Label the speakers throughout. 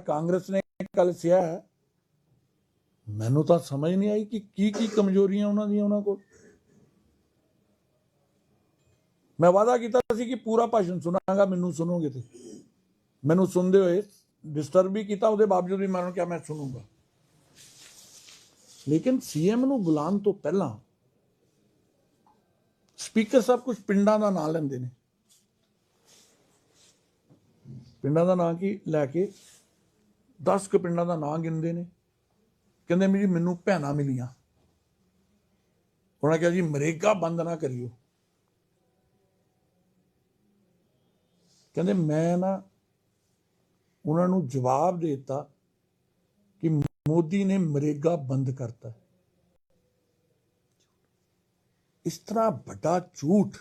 Speaker 1: ਕਾਂਗਰਸ ਨੇ ਕੱਲ ਸਿਆ ਮੈਨੂੰ ਤਾਂ ਸਮਝ ਨਹੀਂ ਆਈ ਕਿ ਕੀ ਕੀ ਕਮਜ਼ੋਰੀਆਂ ਉਹਨਾਂ ਦੀਆਂ ਉਹਨਾਂ ਕੋਲ। ਮੈਂ ਵਾਅਦਾ ਕੀਤਾ ਸੀ ਕਿ ਪੂਰਾ ਭਾਸ਼ਣ ਸੁਣਾਂਗਾ, ਮੈਨੂੰ ਸੁਣੋਗੇ ਤੇ ਮੈਨੂੰ ਸੁਣਦੇ ਹੋਏ ਡਿਸਟਰਬ ਵੀ ਕੀਤਾ, ਉਹਦੇ ਬਾਵਜੂਦ ਵੀ ਮੈਨੂੰ ਕਿਹਾ ਮੈਂ ਸੁਣੂਗਾ। ਲੇਕਿਨ ਸੀਐਮ ਨੂੰ ਬੁਲਾਉਣ ਤੋਂ ਪਹਿਲਾਂ ਸਪੀਕਰ ਸਾਹਿਬ ਕੁਝ ਪਿੰਡਾਂ ਦਾ ਨਾਂ ਲੈਂਦੇ ਨੇ। ਪਿੰਡਾਂ ਦਾ ਨਾਂ ਕੀ? ਲੈ ਕੇ 10 ਕੁ ਪਿੰਡਾਂ ਦਾ ਨਾਂ ਗਿਣਦੇ ਨੇ। ਕਹਿੰਦੇ ਮੇਰੀ ਮੈਨੂੰ ਭੈਣਾਂ ਮਿਲੀਆਂ। ਉਹਨਾਂ ਕਿਹਾ ਜੀ ਮਰੇਗਾ ਬੰਦ ਨਾ ਕਰਿਓ। ਕਹਿੰਦੇ ਮੈਂ ਨਾ ਉਹਨਾਂ ਨੂੰ ਜਵਾਬ ਦੇ ਦਿੱਤਾ ਕਿ ਮੋਦੀ ਨੇ ਮਰੇਗਾ ਬੰਦ ਕਰਤਾ। ਇਸ ਤਰ੍ਹਾਂ ਵੱਡਾ ਝੂਠ।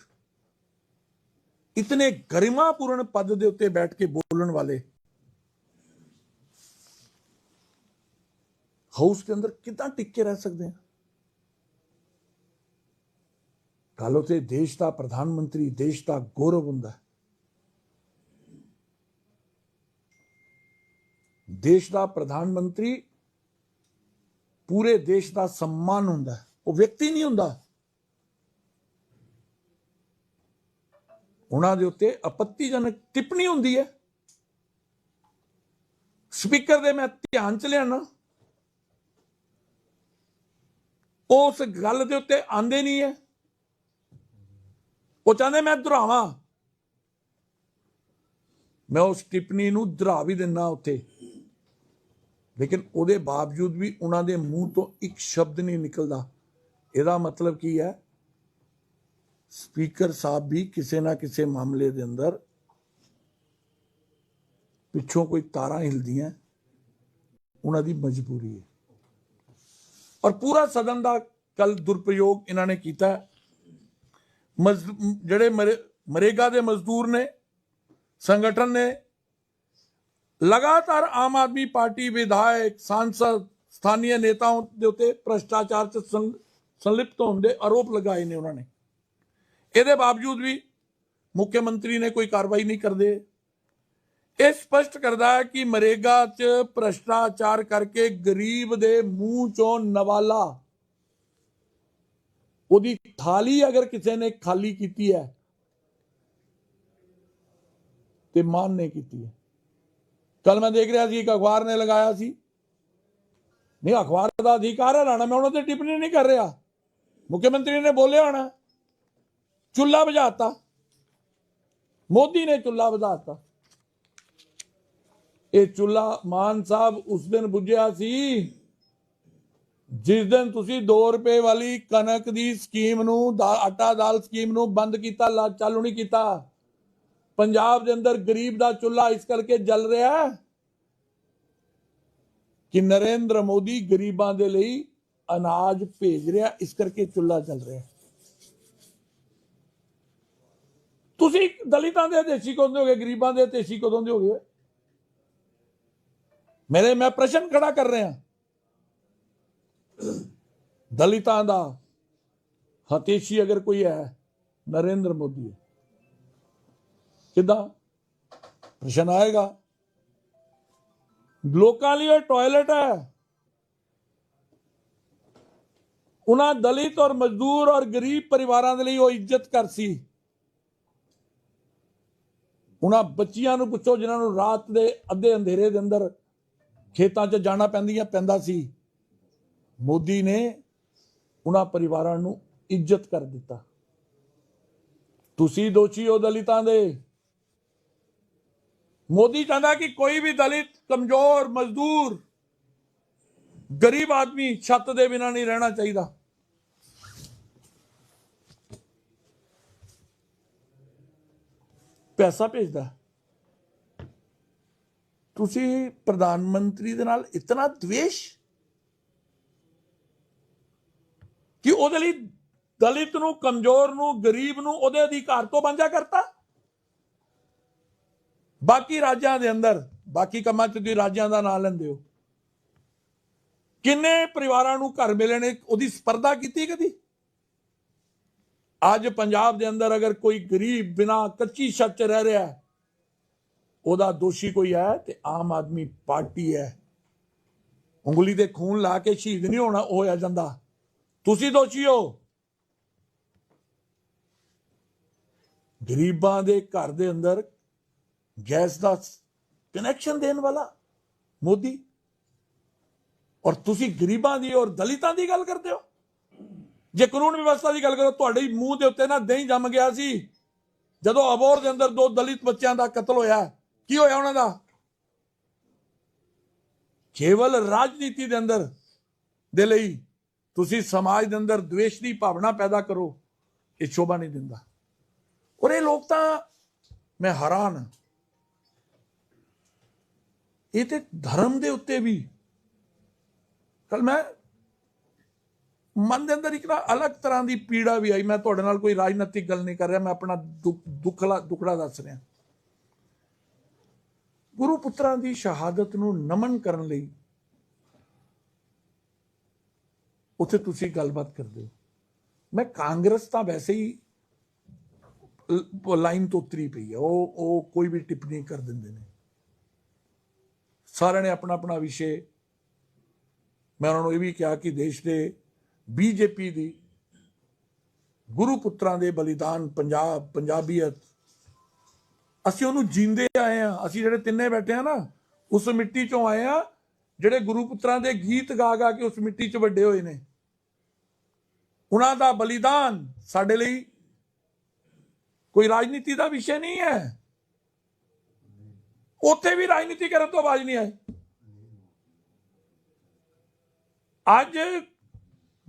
Speaker 1: ਇਤਨੇ ਗਰਿਮਾਪੂਰਨ ਪਦ ਦੇ ਉੱਤੇ ਬੈਠ ਕੇ ਬੋਲਣ ਵਾਲੇ ਹਾਊਸ ਦੇ ਅੰਦਰ ਕਿਦਾਂ ਟਿੱਕੇ ਰਹਿ ਸਕਦੇ ਆ ਕੱਲ ਉਤੇ ਦੇਸ਼ ਦਾ ਪ੍ਰਧਾਨ ਮੰਤਰੀ, ਦੇਸ਼ ਦਾ ਗੌਰਵ ਹੁੰਦਾ ਦੇਸ਼ ਦਾ ਪ੍ਰਧਾਨ ਮੰਤਰੀ ਪੂਰੇ ਦੇਸ਼ ਦਾ ਸਨਮਾਨ ਹੁੰਦਾ ਉਹ ਵਿਅਕਤੀ ਨਹੀਂ ਹੁੰਦਾ। ਉਹਨਾਂ ਦੇ ਉੱਤੇ ਆਪੱਤੀਜਨਕ ਟਿੱਪਣੀ ਹੁੰਦੀ ਹੈ। ਸਪੀਕਰ ਦੇ ਮੈਂ ਧਿਆਨ ਚ ਲਿਆਣਾ ਉਸ ਗੱਲ ਦੇ ਉੱਤੇ ਆਂਦੇ ਨਹੀਂ ਹੈ। ਉਹ ਚਾਹੁੰਦੇ ਮੈਂ ਦੁਹਰਾਵਾਂ। ਮੈਂ ਉਸ ਟਿੱਪਣੀ ਨੂੰ ਦੁਹਰਾ ਵੀ ਦਿੰਨਾ ਉੱਥੇ। ਲੇਕਿਨ ਉਹਦੇ ਬਾਵਜੂਦ ਵੀ ਉਹਨਾਂ ਦੇ ਮੂੰਹ ਤੋਂ ਇੱਕ ਸ਼ਬਦ ਨਹੀਂ ਨਿਕਲਦਾ। ਇਹਦਾ ਮਤਲਬ ਕੀ ਹੈ? ਸਪੀਕਰ ਸਾਹਿਬ ਵੀ ਕਿਸੇ ਨਾ ਕਿਸੇ ਮਾਮਲੇ ਦੇ ਅੰਦਰ ਪਿੱਛੋਂ ਕੋਈ ਤਾਰਾਂ ਹਿਲਦੀਆਂ। ਉਹਨਾਂ ਦੀ ਮਜਬੂਰੀ ਹੈ। ਔਰ ਪੂਰਾ ਸਦਨ ਦਾ ਕੱਲ ਦੁਰਪਯੋਗ ਇਹਨਾਂ ਨੇ ਕੀਤਾ। ਮਜ਼- ਜਿਹੜੇ ਮਰੇ- ਮਰੇਗਾ ਦੇ ਮਜ਼ਦੂਰ ਨੇ, ਸੰਗਠਨ ਨੇ, ਲਗਾਤਾਰ ਆਮ ਆਦਮੀ ਪਾਰਟੀ ਵਿਧਾਇਕ, ਸਾਂਸਦ ਸਥਾਨੀ ਨੇਤਾਵਾਂ ਦੇ ਉੱਤੇ ਭ੍ਰਸ਼ਟਾਚਾਰ ਚ ਸੰਲਿਪਤ ਹੋਣ ਦੇ ਆਰੋਪ ਲਗਾਏ ਨੇ ਉਹਨਾਂ ਨੇ। ਇਹਦੇ ਬਾਵਜੂਦ ਵੀ ਮੁੱਖ ਮੰਤਰੀ ਨੇ ਕੋਈ ਕਾਰਵਾਈ ਨਹੀਂ ਕਰਦੇ। ਇਹ ਸਪਸ਼ਟ ਕਰਦਾ ਹੈ ਕਿ ਮਰੇਗਾ 'ਚ ਭ੍ਰਸ਼ਟਾਚਾਰ ਕਰਕੇ ਗਰੀਬ ਦੇ ਮੂੰਹ ਚੋਂ ਨਵਾਲਾ। ਉਹਦੀ ਥਾਲੀ ਅਗਰ ਕਿਸੇ ਨੇ ਖਾਲੀ ਕੀਤੀ ਹੈ, ਤੇ ਮਾਨ ਨੇ ਕੀਤੀ ਹੈ। ਕੱਲ ਮੈਂ ਦੇਖ ਰਿਹਾ ਸੀ, ਇੱਕ ਅਖਬਾਰ ਨੇ ਲਗਾਇਆ ਸੀ। ਨਹੀਂ, ਅਖਬਾਰ ਦਾ ਅਧਿਕਾਰ ਹੈ ਲਾਣਾ ਮੈਂ ਉਹਨਾਂ ਤੇ ਟਿੱਪਣੀ ਨਹੀਂ ਕਰ ਰਿਹਾ। ਮੁੱਖ ਮੰਤਰੀ ਨੇ ਬੋਲਿਆ ਹੋਣਾ ਚੁੱਲਾ ਬੁਝਾਤਾ। ਮੋਦੀ ਨੇ ਚੁੱਲਾ ਬੁਝਾਤਾ। ਇਹ ਚੁੱਲਾ ਮਾਨ ਸਾਹਿਬ ਉਸ ਦਿਨ ਬੁੱਝਿਆ ਸੀ। ਜਿਸ ਦਿਨ ਤੁਸੀਂ 2 ਰੁਪਏ ਵਾਲੀ ਕਣਕ ਦੀ ਸਕੀਮ ਨੂੰ, ਦਾ- ਆਟਾ ਦਾਲ ਸਕੀਮ ਨੂੰ ਬੰਦ ਕੀਤਾ ਚਾਲੂ ਨਹੀਂ ਕੀਤਾ। ਪੰਜਾਬ ਦੇ ਅੰਦਰ ਗਰੀਬ ਦਾ ਚੁੱਲਾ ਇਸ ਕਰਕੇ ਜਲ ਰਿਹਾ ਕਿ ਨਰਿੰਦਰ ਮੋਦੀ ਗਰੀਬਾਂ ਦੇ ਲਈ ਅਨਾਜ ਭੇਜ ਰਿਹਾ, ਇਸ ਕਰਕੇ ਚੁੱਲਾ ਚੱਲ ਰਿਹਾ ਤੁਸੀਂ ਦਲਿਤਾਂ ਦੇ ਦੇਸ਼ੀ ਕਦੋਂ ਦੇ ਹੋਗੇ? ਗਰੀਬਾਂ ਦੇ ਦੇਸ਼ੀ ਕਦੋਂ ਦੇ ਹੋਗੇ? ਮੇਰੇ ਮੈਂ ਪ੍ਰਸ਼ਨ ਖੜਾ ਕਰ ਰਿਹਾ। ਦਲਿਤਾਂ ਦਾ ਹਤੇਸ਼ੀ ਅਗਰ ਕੋਈ ਹੈ, ਨਰਿੰਦਰ ਮੋਦੀ ਹੈ। ਕਿਦਾਂ? ਪ੍ਰਸ਼ਨ ਆਏਗਾ। ਲੋਕਾਂ ਲਈ ਇਹ ਟਾਇਲਟ ਹੈ। ਉਹਨਾਂ ਦਲਿਤ ਔਰ ਮਜ਼ਦੂਰ ਔਰ ਗਰੀਬ ਪਰਿਵਾਰਾਂ ਦੇ ਲਈ ਉਹ ਇੱਜ਼ਤ ਕਰ ਸੀ। ਉਹਨਾਂ ਬੱਚਿਆਂ ਨੂੰ ਪੁੱਛੋ, ਜਿਨ੍ਹਾਂ ਨੂੰ ਰਾਤ ਦੇ ਅੱਧੇ ਅੰਧੇਰੇ ਦੇ ਅੰਦਰ ਖੇਤਾਂ 'ਚ ਜਾਣਾ ਪੈਂਦੀਆਂ ਪੈਂਦਾ ਸੀ। ਮੋਦੀ ਨੇ ਉਹਨਾਂ ਪਰਿਵਾਰਾਂ ਨੂੰ ਇੱਜ਼ਤ ਕਰ ਦਿੱਤਾ। ਤੁਸੀਂ ਦੋਸ਼ੀ ਹੋ ਦਲਿਤਾਂ ਦੇ। ਮੋਦੀ ਚਾਹੁੰਦਾ ਕਿ ਕੋਈ ਵੀ ਦਲਿਤ, ਕਮਜ਼ੋਰ, ਮਜ਼ਦੂਰ, ਗਰੀਬ ਆਦਮੀ ਛੱਤ ਦੇ ਬਿਨਾਂ ਨਹੀਂ ਰਹਿਣਾ ਚਾਹੀਦਾ। ਪੈਸਾ ਭੇਜਦਾ। ਤੁਸੀਂ ਪ੍ਰਧਾਨ ਮੰਤਰੀ ਦੇ ਨਾਲ ਇਤਨਾ द्वेष ਕਿ ਉਹਦੇ ਲਈ ਦਲਿਤ ਨੂੰ ਕਮਜ਼ੋਰ ਨੂੰ ਗਰੀਬ ਨੂੰ ਉਹਦੇ ਅਧਿਕਾਰ ਤੋਂ ਵਾਂਝਾ ਕਰਤਾ ਬਾਕੀ ਰਾਜਾਂ ਦੇ ਅੰਦਰ ਬਾਕੀ ਕੰਮਾਂ 'ਚ ਤੁਸੀਂ ਰਾਜਾਂ ਦਾ ਨਾਂ ਲੈਂਦੇ ਹੋ ਕਿੰਨੇ ਪਰਿਵਾਰਾਂ ਨੂੰ ਘਰ ਮਿਲੇ ਨੇ ਉਹਦੀ ਸਪਰਧਾ ਕੀਤੀ ਕਦੀ ਅੱਜ ਪੰਜਾਬ ਦੇ ਅੰਦਰ ਅਗਰ ਕੋਈ ਗਰੀਬ ਬਿਨਾ ਕੱਚੀ ਛੱਤ 'ਚ ਰਹਿ ਰਿਹਾ ਹੈ ਉਹਦਾ ਦੋਸ਼ੀ ਕੋਈ ਹੈ ਤੇ ਆਮ ਆਦਮੀ ਪਾਰਟੀ ਹੈ। ਉਂਗਲੀ ਤੇ ਖੂਨ ਲਾ ਕੇ ਸ਼ਹੀਦ ਨਹੀਂ ਹੋਣਾ ਹੋਇਆ ਜਾਂਦਾ। ਤੁਸੀਂ ਦੋਸ਼ੀ ਹੋ। ਗਰੀਬਾਂ ਦੇ ਘਰ ਦੇ ਅੰਦਰ ਗੈਸ ਦਾ ਕਨੈਕਸ਼ਨ ਦੇਣ ਵਾਲਾ ਮੋਦੀ। ਔਰ ਤੁਸੀਂ ਗਰੀਬਾਂ ਦੀ ਔਰ ਦਲਿਤਾਂ ਦੀ ਗੱਲ ਕਰਦੇ ਹੋ। ਜੇ ਕਾਨੂੰਨ ਵਿਵਸਥਾ ਦੀ ਗੱਲ ਕਰੋ, ਤੁਹਾਡੇ ਮੂੰਹ ਦੇ ਉੱਤੇ ਨਾ ਦਹੀਂ ਜੰਮ ਗਿਆ ਸੀ। ਜਦੋਂ ਅਬੋਰ ਦੇ ਅੰਦਰ ਦੋ ਦਲਿਤ ਬੱਚਿਆਂ ਦਾ ਕਤਲ ਹੋਇਆ ਕੀ ਹੋਇਆ ਉਹਨਾਂ ਦਾ ਕੇਵਲ ਰਾਜਨੀਤੀ ਦੇ ਅੰਦਰ ਦੇ ਲਈ ਤੁਸੀਂ ਸਮਾਜ ਦੇ ਅੰਦਰ द्वेष ਦੀ ਭਾਵਨਾ ਪੈਦਾ ਕਰੋ ਇਹ ਸ਼ੋਭਾ ਨਹੀਂ ਦਿੰਦਾ ਔਰ ਇਹ ਲੋਕ ਤਾਂ ਮੈਂ ਹੈਰਾਨ ਹਾਂ। ਇਹ ਤੇ ਧਰਮ ਦੇ ਉੱਤੇ ਵੀ ਕੱਲ ਮੈਂ ਮਨ ਦੇ ਅੰਦਰ ਇੱਕ ਨਾ ਅਲੱਗ ਤਰ੍ਹਾਂ ਦੀ ਪੀੜਾ ਵੀ ਆਈ ਮੈਂ ਤੁਹਾਡੇ ਨਾਲ ਕੋਈ ਰਾਜਨੀਤਿਕ ਗੱਲ ਨਹੀਂ ਕਰ ਰਿਹਾ ਮੈਂ ਆਪਣਾ ਦੁੱਖ- ਦੁੱਖਲਾ ਦੁਖੜਾ ਦੱਸ ਰਿਹਾ ਗੁਰੂ ਪੁੱਤਰਾਂ ਦੀ ਸ਼ਹਾਦਤ ਨੂੰ ਨਮਨ ਕਰਨ ਲਈ ਉੱਥੇ ਤੁਸੀਂ ਗੱਲਬਾਤ ਕਰਦੇ ਹੋ। ਮੈਂ ਕਾਂਗਰਸ ਤਾਂ ਵੈਸੇ ਹੀ ਲਾਈਨ ਤੋਂ ਉਤਰੀ ਪਈ ਹੈ ਉਹ ਉਹ ਕੋਈ ਵੀ ਟਿੱਪਣੀ ਕਰ ਦਿੰਦੇ ਨੇ। ਸਾਰਿਆਂ ਨੇ ਆਪਣਾ ਆਪਣਾ ਵਿਸ਼ੇ। ਮੈਂ ਉਹਨਾਂ ਨੂੰ ਇਹ ਵੀ ਕਿਹਾ ਕਿ ਦੇਸ਼ ਦੇ ਬੀਜੇਪੀ ਦੀ ਗੁਰੂ ਪੁੱਤਰਾਂ ਦੇ ਬਲੀਦਾਨ ਪੰਜਾਬ, ਪੰਜਾਬੀਅਤ ਅਸੀਂ ਉਹਨੂੰ ਜੀਂਦੇ ਆਏ ਆ। ਅਸੀਂ ਜਿਹੜੇ ਤਿੰਨੇ ਬੈਠੇ ਆ ਨਾ, ਉਸ ਮਿੱਟੀ ਚੋਂ ਆਏ ਆ। ਜਿਹੜੇ ਗੁਰੂ ਪੁੱਤਰਾਂ ਦੇ ਗੀਤ ਗਾ ਗਾ ਕੇ ਉਸ ਮਿੱਟੀ 'ਚ ਵੱਡੇ ਹੋਏ ਨੇ। ਉਹਨਾਂ ਦਾ ਬਲੀਦਾਨ ਸਾਡੇ ਲਈ ਕੋਈ ਰਾਜਨੀਤੀ ਦਾ ਵਿਸ਼ੇ ਨਹੀਂ ਹੈ। ਉੱਥੇ ਵੀ ਰਾਜਨੀਤੀ ਕਰਨ ਤੋਂ ਆਵਾਜ਼ ਨਹੀਂ ਆਏ ਅੱਜ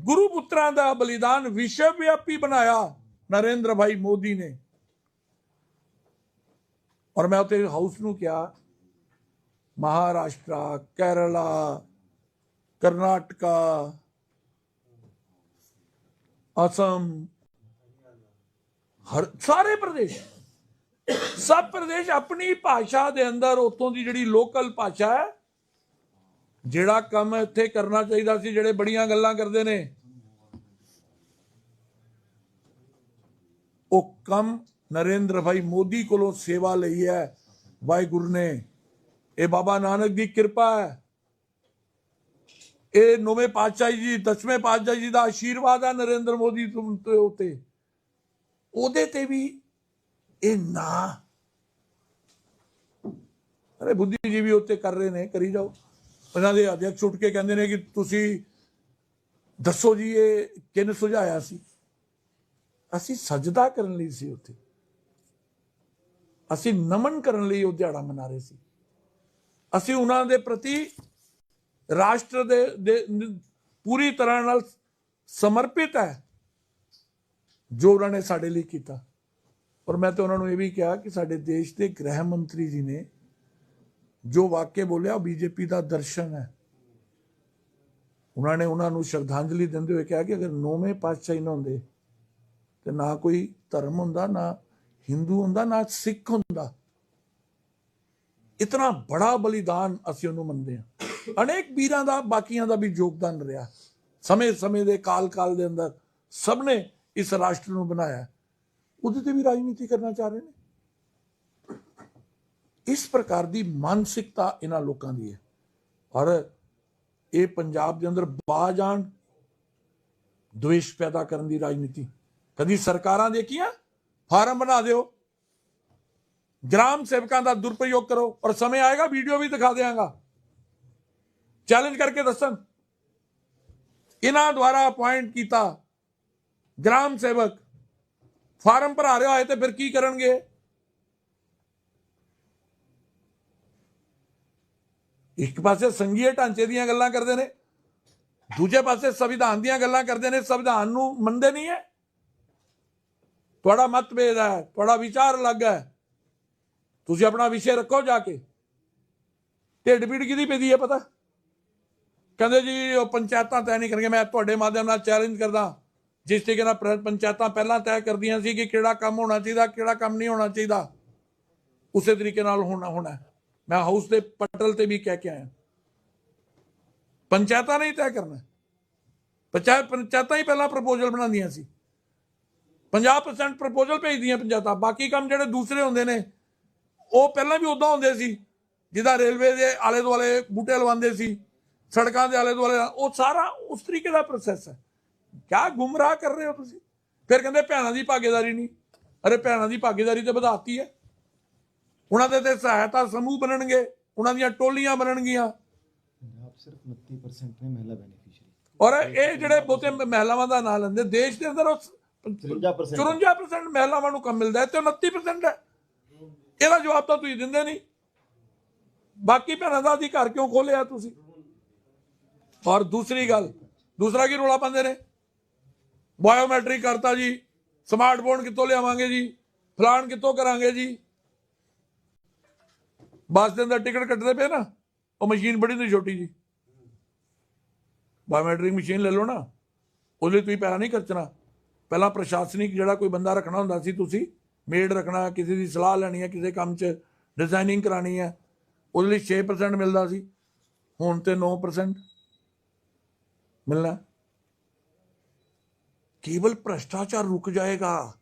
Speaker 1: ਗੁਰੂ ਪੁੱਤਰਾਂ ਦਾ ਬਲੀਦਾਨ ਵਿਸ਼ਵ ਵਿਆਪੀ ਬਣਾਇਆ ਨਰਿੰਦਰ ਭਾਈ ਮੋਦੀ ਨੇ। ਔਰ ਮੈਂ ਉੱਥੇ ਹਾਊਸ ਨੂੰ ਕਿਹਾ, ਮਹਾਰਾਸ਼ਟਰ, ਕੇਰਲਾ, ਕਰਨਾਟਕਾ, ਅਸਮ, ਹਰ, ਸਾਰੇ ਪ੍ਰਦੇਸ਼। ਸਭ ਪ੍ਰਦੇਸ਼ ਆਪਣੀ ਭਾਸ਼ਾ ਦੇ ਅੰਦਰ ਉਤੋਂ ਦੀ ਜਿਹੜੀ ਲੋਕਲ ਭਾਸ਼ਾ ਹੈ, ਜਿਹੜਾ ਕੰਮ ਇੱਥੇ ਕਰਨਾ ਚਾਹੀਦਾ ਸੀ, ਜਿਹੜੇ ਬੜੀਆਂ ਗੱਲਾਂ ਕਰਦੇ ਨੇ, ਉਹ ਕੰਮ ਨਰਿੰਦਰ ਭਾਈ ਮੋਦੀ ਕੋਲੋਂ ਸੇਵਾ ਲਈ ਹੈ। ਵਾਹਿਗੁਰੂ ਨੇ। ਇਹ ਬਾਬਾ ਨਾਨਕ ਦੀ ਕਿਰਪਾ ਹੈ। ਇਹ ਨੌਵੇਂ ਪਾਤਸ਼ਾਹ ਜੀ, ਦਸਵੇਂ ਪਾਤਸ਼ਾਹ ਜੀ ਦਾ ਆਸ਼ੀਰਵਾਦ ਹੈ ਨਰਿੰਦਰ ਮੋਦੀ ਤੇ ਉਤੇ। ਉਹਦੇ ਤੇ ਵੀ ਇਹ ਨਾ। ਅਰੇ ਬੁੱਧੀ ਜੀ ਵੀ ਉੱਤੇ ਕਰ ਰਹੇ ਨੇ, ਕਰੀ ਜਾਓ। ਉਹਨਾਂ ਦੇ ਅਧਿਆਪਕ ਉੱਠ ਕੇ ਕਹਿੰਦੇ ਨੇ ਕਿ ਤੁਸੀਂ ਦੱਸੋ ਜੀ, ਇਹ ਕਿਹਨੇ ਸੁਝਾਇਆ ਸੀ? ਅਸੀਂ ਸਜਦਾ ਕਰਨ ਲਈ ਸੀ ਉੱਥੇ। ਅਸੀਂ ਨਮਨ ਕਰਨ ਲਈ ਉਹ ਦਿਹਾੜਾ ਮਨਾ ਰਹੇ ਸੀ। ਅਸੀਂ ਉਹਨਾਂ ਦੇ ਪ੍ਰਤੀ ਰਾਸ਼ਟਰ ਦੇ, ਪੂਰੀ ਤਰ੍ਹਾਂ ਨਾਲ ਸਮਰਪਿਤ ਹੈ, ਜੋ ਉਹਨਾਂ ਨੇ ਸਾਡੇ ਲਈ ਕੀਤਾ। ਔਰ ਮੈਂ ਤਾਂ ਉਹਨਾਂ ਨੂੰ ਇਹ ਵੀ ਕਿਹਾ ਕਿ ਸਾਡੇ ਦੇਸ਼ ਦੇ ਗ੍ਰਹਿ ਮੰਤਰੀ ਜੀ ਨੇ ਜੋ ਵਾਕਿਆ ਬੋਲਿਆ, ਉਹ ਬੀਜੇਪੀ ਦਾ ਦਰਸ਼ਨ ਹੈ। ਉਹਨਾਂ ਨੇ ਉਹਨਾਂ ਨੂੰ ਸ਼ਰਧਾਂਜਲੀ ਦਿੰਦੇ ਹੋਏ ਕਿਹਾ ਕਿ ਅਗਰ ਨੌਵੇਂ ਪਾਤਸ਼ਾਹੀ ਨਾ ਹੁੰਦੇ, ਤੇ ਨਾ ਕੋਈ ਧਰਮ ਹੁੰਦਾ, ਨਾ ਹਿੰਦੂ ਹੁੰਦਾ, ਨਾ ਸਿੱਖ ਹੁੰਦਾ। ਇਤਨਾ ਬੜਾ ਬਲੀਦਾਨ ਅਸੀਂ ਉਹਨੂੰ ਮੰਨਦੇ ਹਾਂ। ਅਨੇਕ ਵੀਰਾਂ ਦਾ, ਬਾਕੀਆਂ ਦਾ ਵੀ ਯੋਗਦਾਨ ਰਿਹਾ। ਸਮੇਂ ਸਮੇਂ ਦੇ, ਕਾਲ ਕਾਲ ਦੇ ਅੰਦਰ ਸਭ ਨੇ ਇਸ ਰਾਸ਼ਟਰ ਨੂੰ ਬਣਾਇਆ। ਉਹਦੇ ਤੇ ਵੀ ਰਾਜਨੀਤੀ ਕਰਨਾ ਚਾਹ ਰਹੇ ਨੇ। ਇਸ ਪ੍ਰਕਾਰ ਦੀ ਮਾਨਸਿਕਤਾ ਇਹਨਾਂ ਲੋਕਾਂ ਦੀ ਹੈ। ਔਰ ਇਹ ਪੰਜਾਬ ਦੇ ਅੰਦਰ ਬਾਜ ਆਣ ਪੈਦਾ ਕਰਨ ਦੀ ਰਾਜਨੀਤੀ। ਕਦੀ ਸਰਕਾਰਾਂ ਦੇਖੀਆਂ? ਫਾਰਮ ਬਣਾ ਦਿਓ। ਗ੍ਰਾਮ ਸੇਵਕਾਂ ਦਾ ਦੁਰਪਯੋਗ ਕਰੋ ਔਰ ਸਮੇਂ ਆਏਗਾ ਵੀਡੀਓ ਵੀ ਦਿਖਾ ਦਿਆਂਗਾ। ਚੈਲੰਜ ਕਰਕੇ ਦੱਸਣ। ਇਹਨਾਂ ਦੁਆਰਾ ਅਪਾਇੰਟ ਕੀਤਾ ਗ੍ਰਾਮ ਸੇਵਕ। ਫਾਰਮ ਭਰਾ ਰਿਹਾ ਹੋਏ ਤੇ ਫਿਰ ਕੀ ਕਰਨਗੇ? ਇੱਕ ਪਾਸੇ ਸੰਘੀਏ ਢਾਂਚੇ ਦੀਆਂ ਗੱਲਾਂ ਕਰਦੇ ਨੇ, ਦੂਜੇ ਪਾਸੇ ਸੰਵਿਧਾਨ ਦੀਆਂ ਗੱਲਾਂ ਕਰਦੇ ਨੇ। ਸੰਵਿਧਾਨ ਨੂੰ ਮੰਨਦੇ ਨਹੀਂ ਹੈ। ਤੁਹਾਡਾ ਮਤਭੇਦ ਹੈ, ਤੁਹਾਡਾ ਵਿਚਾਰ ਅਲੱਗ ਹੈ। ਤੁਸੀਂ ਆਪਣਾ ਵਿਸ਼ੇ ਰੱਖੋ ਜਾ ਕੇ। ਢਿੱਡ ਪੀੜ ਕਿਹਦੀ ਪੈਦੀ ਹੈ ਪਤਾ? ਕਹਿੰਦੇ ਜੀ, ਉਹ ਪੰਚਾਇਤਾਂ ਤੈਅ ਨਹੀਂ ਕਰਨਗੇ ਮੈਂ ਤੁਹਾਡੇ ਮਾਧਿਅਮ ਨਾਲ ਚੈਲੰਜ ਕਰਦਾ। ਜਿਸ ਤਰੀਕੇ ਨਾਲ ਪੰਚਾਇਤਾਂ ਪਹਿਲਾਂ ਤੈਅ ਕਰਦੀਆਂ ਸੀ ਕਿ ਕਿਹੜਾ ਕੰਮ ਹੋਣਾ ਚਾਹੀਦਾ, ਕਿਹੜਾ ਕੰਮ ਨਹੀਂ ਹੋਣਾ ਚਾਹੀਦਾ। ਉਸੇ ਤਰੀਕੇ ਨਾਲ ਹੋਣਾ ਹੋਣਾ। ਮੈਂ ਹਾਊਸ ਦੇ ਪਟਲ ਤੇ ਵੀ ਕਹਿ ਕੇ ਆਇਆ। ਪੰਚਾਇਤਾਂ ਨਹੀਂ ਤੈਅ ਕਰਨਾ। ਪੰਚਾਇਤ ਪੰਚਾਇਤਾਂ ਹੀ ਪਹਿਲਾਂ ਪ੍ਰਪੋਜ਼ਲ ਬਣਾਉਂਦੀਆਂ ਸੀ। 50% ਪ੍ਰਪੋਜ਼ਲ ਭੇਜਦੀਆਂ ਪੰਚਾਇਤਾਂ ਬਾਕੀ ਕੰਮ ਜਿਹੜੇ ਦੂਸਰੇ ਹੁੰਦੇ ਨੇ ਉਹ ਪਹਿਲਾਂ ਵੀ ਉਦਾਂ ਹੁੰਦੇ ਸੀ ਜਿੱਦਾਂ ਰੇਲਵੇ ਦੇ ਆਲੇ ਦੁਆਲੇ ਬੂਟੇ ਲਵਾਉਂਦੇ ਸੀ ਸੜਕਾਂ ਦੇ ਆਲੇ ਦੁਆਲੇ ਉਹ ਸਾਰਾ ਉਸ ਤਰੀਕੇ ਦਾ ਪ੍ਰੋਸੈਸ ਹੈ। ਕਿਆ ਗੁੰਮਰਾਹ ਕਰ ਰਹੇ ਹੋ ਤੁਸੀਂ? ਫਿਰ ਕਹਿੰਦੇ ਭੈਣਾਂ ਦੀ ਭਾਗੀਦਾਰੀ ਨਹੀਂ। ਅਰੇ ਭੈਣਾਂ ਦੀ ਭਾਗੀਦਾਰੀ ਤੇ ਵਧਾਤੀ ਹੈ। ਉਹਨਾਂ ਦੇ ਤੇ ਸਹਾਇਤਾ ਸਮੂਹ ਬਣਨਗੇ ਉਹਨਾਂ ਦੀਆਂ ਟੋਲੀਆਂ ਬਣਨਗੀਆਂ।
Speaker 2: ਪੰਜਾਬ ਸਿਰਫ 29% ਨੇ ਮਹਿਲਾ ਬੈਨੀਫੀਸ਼ੀਅਰੀ
Speaker 1: ਔਰ ਇਹ ਜਿਹੜੇ ਬਹੁਤੇ ਮਹਿਲਾਵਾਂ ਦਾ ਨਾਂ ਲੈਂਦੇ ਦੇਸ਼ ਦੇ ਅੰਦਰ ਉਹ
Speaker 2: 53%
Speaker 1: 54% ਮਹਿਲਾਵਾਂ ਨੂੰ ਕੰਮ ਮਿਲਦਾ ਹੈ ਤੇ 29% ਹੈ। ਇਹਦਾ ਜਵਾਬ ਤਾਂ ਤੁਸੀਂ ਦਿੰਦੇ ਨਹੀਂ। ਬਾਕੀ ਭੈਣਾਂ ਦਾ ਅਧਿਕਾਰ ਕਿਉਂ ਖੋਲਿਆ ਤੁਸੀਂ? ਔਰ ਦੂਸਰੀ ਗੱਲ, ਦੂਸਰਾ ਕੀ ਰੋਲਾ ਪਾਉਂਦੇ ਨੇ? ਬਾਇਓਮੈਟ੍ਰਿਕ ਕਰਤਾ ਜੀ ਸਮਾਰਟਫੋਨ ਕਿੱਥੋਂ ਲਿਆਵਾਂਗੇ ਜੀ? ਫਲਾਨ ਕਿੱਥੋਂ ਕਰਾਂਗੇ ਜੀ? ਬੱਸ ਦੇ ਅੰਦਰ ਟਿਕਟ ਕੱਟਦੇ ਪਏ ਨਾ, ਉਹ ਮਸ਼ੀਨ ਬੜੀ ਤੇ ਛੋਟੀ ਜੀ। ਬਾਇਓਮੈਟ੍ਰਿਕ ਮਸ਼ੀਨ ਲੈ ਲਓ ਨਾ, ਉਹਦੇ ਲਈ ਤੁਸੀਂ ਪੈਰਾ ਨਹੀਂ ਖਰਚਣਾ। ਪਹਿਲਾਂ ਪ੍ਰਸ਼ਾਸਨਿਕ ਜਿਹੜਾ ਕੋਈ ਬੰਦਾ ਰੱਖਣਾ ਹੁੰਦਾ ਸੀ, ਤੁਸੀਂ ਮੇਡ ਰੱਖਣਾ, ਕਿਸੇ ਦੀ ਸਲਾਹ ਲੈਣੀ ਹੈ, ਕਿਸੇ ਕੰਮ 'ਚ ਡਿਜ਼ਾਈਨਿੰਗ ਕਰਾਣੀ ਹੈ, ਉਹਦੇ ਲਈ 6% ਮਿਲਦਾ ਸੀ। ਹੁਣ ਤੇ 9% ਮਿਲਣਾ। ਕੇਵਲ ਭ੍ਰਸ਼ਟਾਚਾਰ ਰੁਕ ਜਾਏਗਾ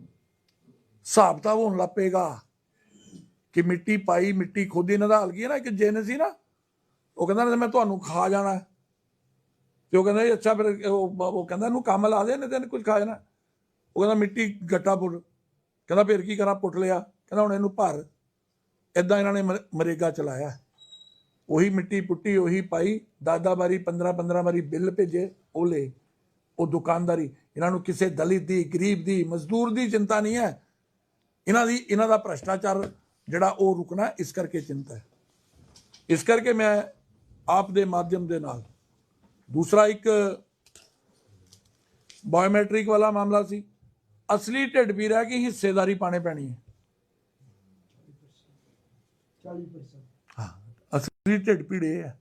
Speaker 1: ਹਿਸਾਬ ਤਾਂ ਹੋਣ ਲੱਪੇਗਾ ਕਿ ਮਿੱਟੀ ਪਾਈ, ਮਿੱਟੀ ਖੋਦੀ। ਨਦਾਲ ਗਈ ਹੈ ਨਾ, ਇੱਕ ਜਿੰਨ ਸੀ ਨਾ, ਉਹ ਕਹਿੰਦਾ, ਮੈਂ ਤੁਹਾਨੂੰ ਖਾ ਜਾਣਾ। ਤੇ ਉਹ ਕਹਿੰਦਾ ਜੀ, ਅੱਛਾ ਫਿਰ ਉਹ ਕਹਿੰਦਾ ਇਹਨੂੰ ਕੰਮ ਲਾ ਦੇ, ਨਹੀਂ ਤੈਨੂੰ ਕੁਝ ਖਾ ਜਾਣਾ। ਉਹ ਕਹਿੰਦਾ ਮਿੱਟੀ ਗੱਟਾ ਪੁੱਟ ਕਹਿੰਦਾ ਫਿਰ ਕੀ ਕਰਾਂ, ਪੁੱਟ ਲਿਆ। ਕਹਿੰਦਾ ਹੁਣ ਇਹਨੂੰ ਭਰ। ਇਦਾਂ ਇਹਨਾਂ ਨੇ ਮ- ਮਰੇਗਾ ਚਲਾਇਆ। ਉਹੀ ਮਿੱਟੀ ਪੁੱਟੀ, ਉਹੀ ਪਾਈ। ਦਾਦਾ ਵਾਰੀ 15 15 ਵਾਰੀ ਬਿੱਲ ਭੇਜੇ, ਉਹ ਲੈ ਉਹ ਦੁਕਾਨਦਾਰੀ, ਇਹਨਾਂ ਨੂੰ ਕਿਸੇ ਦਲਿਤ ਦੀ, ਗਰੀਬ ਦੀ, ਮਜ਼ਦੂਰ ਦੀ ਚਿੰਤਾ ਨਹੀਂ ਹੈ। ਇਹਨਾਂ ਦੀ, ਇਹਨਾਂ ਦਾ ਭ੍ਰਸ਼ਟਾਚਾਰ ਜਿਹੜਾ ਉਹ ਰੁਕਣਾ ਇਸ ਕਰਕੇ ਚਿੰਤਾ ਹੈ। ਇਸ ਕਰਕੇ ਮੈਂ ਆਪ ਦੇ ਮਾਧਿਅਮ ਦੇ ਨਾਲ ਦੂਸਰਾ ਇੱਕ ਬਾਇਓਮੈਟ੍ਰਿਕ ਵਾਲਾ ਮਾਮਲਾ ਸੀ। ਅਸਲੀ ਢਿੱਡ ਪੀਰ ਹੈ ਕਿ ਹਿੱਸੇਦਾਰੀ ਪਾਣੇ ਪੈਣੀ ਹੈ।
Speaker 3: 40%
Speaker 1: ਹਾਂ ਅਸਲੀ ਢਿੱਡ ਪੀੜ ਇਹ ਹੈ